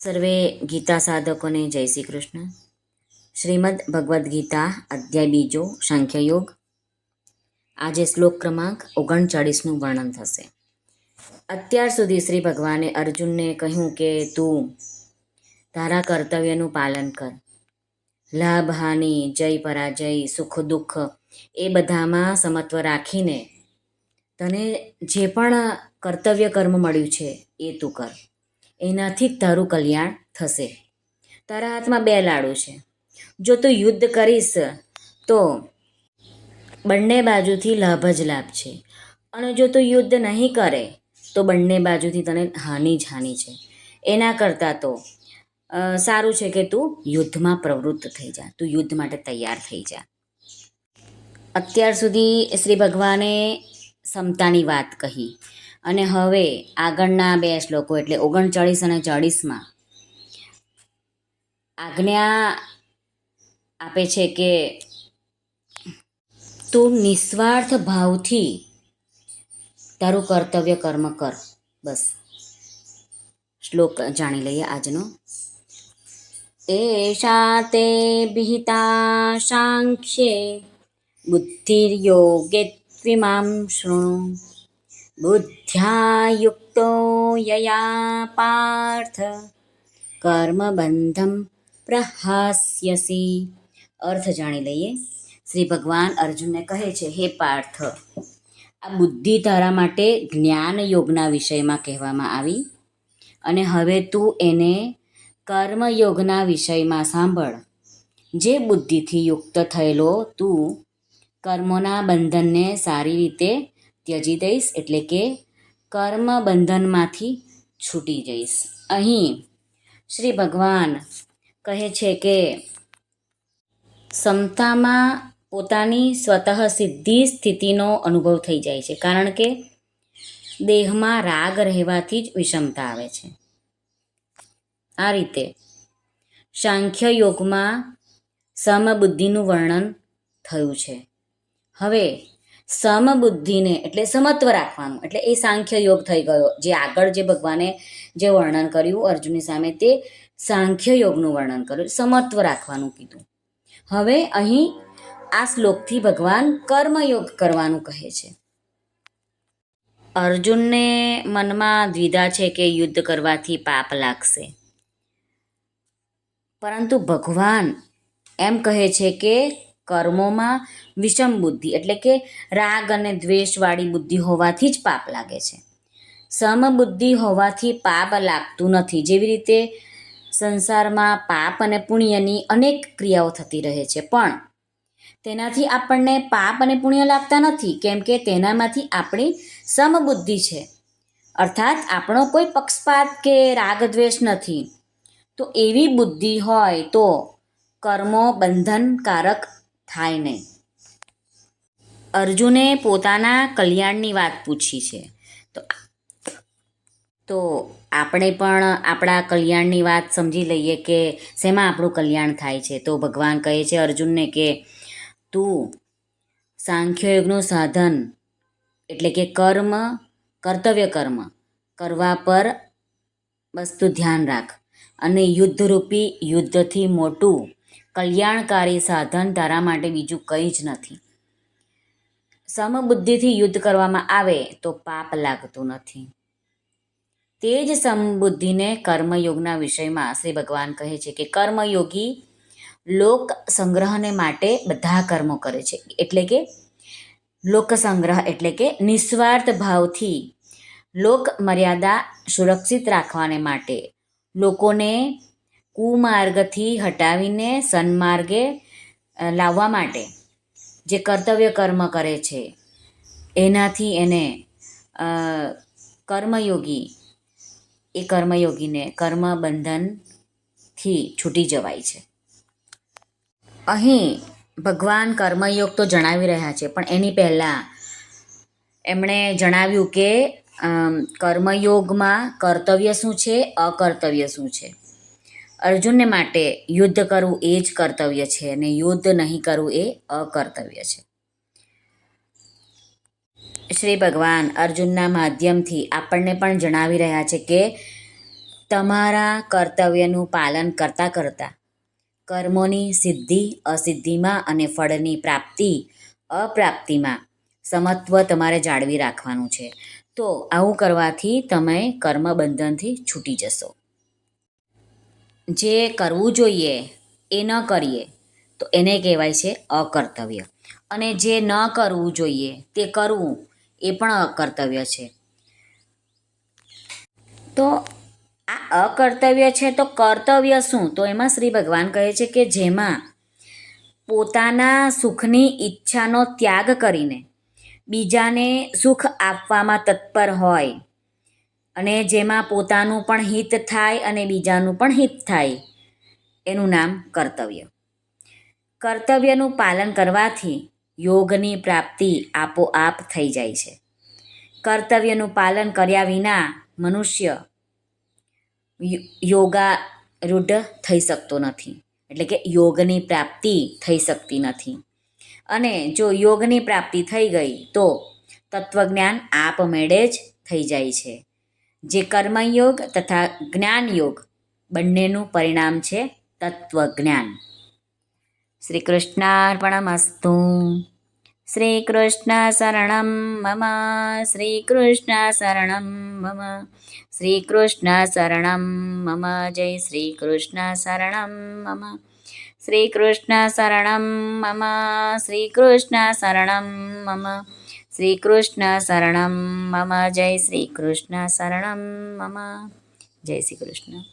સર્વે ગીતા સાધકોને જય શ્રી કૃષ્ણ. શ્રીમદ ભગવદ્ ગીતા અધ્યાય બીજો, સાંખ્યયોગ. આજે શ્લોક ક્રમાંક ઓગણચાળીસનું વર્ણન થશે. અત્યાર સુધી શ્રી ભગવાને અર્જુનને કહ્યું કે, તું તારા કર્તવ્યનું પાલન કર. લાભ હાનિ જય, પરાજય, સુખ, દુઃખ, એ બધામાં સમત્વ રાખીને તને જે પણ કર્તવ્ય કર્મ મળ્યું છે, એ તું કર. એનાથી જ તારું કલ્યાણ થશે. તારા હાથમાં બે લાડુ છે. જો તું યુદ્ધ કરીશ, તો બંને બાજુથી લાભ જ લાભ છે અને જો તું યુદ્ધ નહીં કરે, તો બંને બાજુથી તને હાનિ જ હાનિ છે. એના કરતાં તો સારું છે કે તું યુદ્ધમાં પ્રવૃત્ત થઈ જા. તું યુદ્ધ માટે તૈયાર થઈ જા. અત્યાર સુધી શ્રી ભગવાને સમતાની વાત કહી. અને હવે આગળના બે શ્લોકો એટલે ઓગણચાળીસ અને ચાળીસમાં. આજ્ઞા આપે છે કે તું નિસ્વાર્થ ભાવથી તારું કર્તવ્ય કર્મ કર. બસ. શ્લોક જાણી લઈએ આજનો. એષા તે વિહિતા સાંખ્યે બુદ્ધિર્યોગે ત્વિમાં શૃણુ. બુદ્ધ્યા યુક્તો યયા પાર્થ કર્મબંધમ પ્રહાસ્યસી અર્થ જાણી લઈએ શ્રી ભગવાન અર્જુનને કહે છે, હે પાર્થ, આ બુદ્ધિ તારા માટે જ્ઞાન યોગના વિષયમાં કહેવામાં આવી અને હવે તું એને કર્મયોગના વિષયમાં સાંભળ. જે બુદ્ધિથી યુક્ત થયેલો તું કર્મોના બંધનને સારી રીતે ત્યજી દઈશ એટલે કે કર્મ બંધનમાંથી છૂટી જઈશ. અહીં શ્રી ભગવાન કહે છે કે સમતામાં પોતાની સ્વતઃ સિદ્ધિ સ્થિતિનો અનુભવ થઈ જાય છે, કારણ કે દેહમાં રાગ રહેવાથી જ વિષમતા આવે છે. આ રીતે સાંખ્ય યોગમાં સમબુદ્ધિનું વર્ણન થયું છે. હવે સમબુદ્ધિને, એટલે સમત્વ રાખવાનું. એટલે એ સાંખ્ય યોગ થઈ ગયો. જે આગળ જે ભગવાને જે વર્ણન કર્યું અર્જુનની સામે, તે સાંખ્ય યોગનું વર્ણન કર્યું. સમત્વ રાખવાનું કીધું. હવે અહીં આ શ્લોકથી ભગવાન કર્મયોગ કરવાનું કહે છે. અર્જુનને મનમાં દ્વિધા છે કે યુદ્ધ કરવાથી પાપ લાગશે. પરંતુ ભગવાન એમ કહે છે કે કર્મોમાં વિષમ બુદ્ધિ એટલે કે રાગ અને દ્વેષવાળી બુદ્ધિ હોવાથી જ પાપ લાગે છે. સમબુદ્ધિ હોવાથી પાપ લાગતું નથી. જેવી રીતે સંસારમાં પાપ અને પુણ્યની અનેક ક્રિયાઓ થતી રહે છે. પણ તેનાથી આપણને પાપ અને પુણ્ય લાગતા નથી, કેમ કે તેનામાંથી આપણી સમબુદ્ધિ છે. અર્થાત આપણો કોઈ પક્ષપાત કે રાગ દ્વેષ નથી. તો એવી બુદ્ધિ હોય તો કર્મો બંધનકારક થાય નહીં. અર્જુને પોતાના કલ્યાણની વાત પૂછી છે. તો તો આપણે પણ આપણા કલ્યાણની વાત સમજી લઈએ કે શેમાં આપણું કલ્યાણ થાય છે? તો ભગવાન કહે છે અર્જુનને કે, તું સાંખ્યયોગનું સાધન, એટલે કે કર્મ, કર્તવ્ય કર્મ કરવા પર બસ તું ધ્યાન રાખ અને યુદ્ધરૂપી યુદ્ધથી મોટું કલ્યાણકારી સાધન તારા માટે બીજું કંઈ જ નથી. સમબુદ્ધિથી યુદ્ધ કરવામાં આવે તો પાપ લાગતું નથી. તે જ સમબુદ્ધિને કર્મયોગના વિષયમાં શ્રી ભગવાન કહે છે કે કર્મયોગી લોક સંગ્રહને માટે બધા કર્મો કરે છે. એટલે કે લોક સંગ્રહ એટલે કે નિસ્વાર્થ ભાવથી લોક મર્યાદા સુરક્ષિત રાખવાને માટે લોકોને કુમાર્ગથી હટાવીને સન્માર્ગે લાવવા માટે જે કર્તવ્ય કર્મ કરે છે, એનાથી એને કર્મયોગી, એ કર્મયોગીને કર્મ બંધનથી છૂટી જવાય છે. અહીં ભગવાન કર્મયોગ તો જણાવી રહ્યા છે, પણ એની પહેલાં એમણે જણાવ્યું કે કર્મયોગમાં કર્તવ્ય શું છે, અકર્તવ્ય શું છે? અર્જુનને માટે યુદ્ધ કરવું એ જ કર્તવ્ય છે અને યુદ્ધ નહીં કરવું એ અકર્તવ્ય છે. શ્રી ભગવાન અર્જુનના માધ્યમથી આપણને પણ જણાવી રહ્યા છે કે તમારા કર્તવ્યનું પાલન કરતાં કરતાં કર્મોની સિદ્ધિ, અસિદ્ધિમાં અને ફળની પ્રાપ્તિ, અપ્રાપ્તિમાં સમત્વ તમારે જાળવી રાખવાનું છે. તો આવું કરવાથી તમે કર્મબંધનથી છૂટી જશો. જે કરવું જોઈએ એ ન કરીએ, તો એને કહેવાય છે અકર્તવ્ય. અને જે ન કરવું જોઈએ તે કરવું એ પણ અકર્તવ્ય છે. તો આ અકર્તવ્ય છે, તો કર્તવ્ય શું? તો એમાં શ્રી ભગવાન કહે છે કે જેમાં પોતાના સુખની ઈચ્છાનો ત્યાગ કરીને બીજાને સુખ આપવામાં તત્પર હોય અને જેમાં પોતાનું પણ હિત થાય અને બીજાનું પણ હિત થાય. એનું નામ કર્તવ્ય. કર્તવ્યનું પાલન કરવાથી યોગની પ્રાપ્તિ આપોઆપ થઈ જાય છે. કર્તવ્યનું પાલન કર્યા વિના મનુષ્ય યોગા યોગારૂઢ થઈ શકતો નથી. એટલે કે યોગની પ્રાપ્તિ થઈ શકતી નથી. અને જો યોગની પ્રાપ્તિ થઈ ગઈ તો તત્વજ્ઞાન આપમેળે જ થઈ જાય છે. જે કર્મયોગ તથા જ્ઞાનયોગ બંનેનું પરિણામ છે તત્વજ્ઞાન. શ્રી કૃષ્ણાર્પણમસ્તુ શ્રી કૃષ્ણ શરણમ મમ. શ્રી કૃષ્ણ શરણમ મમ. શ્રી કૃષ્ણ શરણમ મમ. જય શ્રી કૃષ્ણ શરણમ મમ. શ્રી કૃષ્ણ શરણમ મમ. શ્રી કૃષ્ણ શરણમ મમ. શ્રી કૃષ્ણ શરણમ મમ જય શ્રી કૃષ્ણ શરણમ મમ જય શ્રી કૃષ્ણ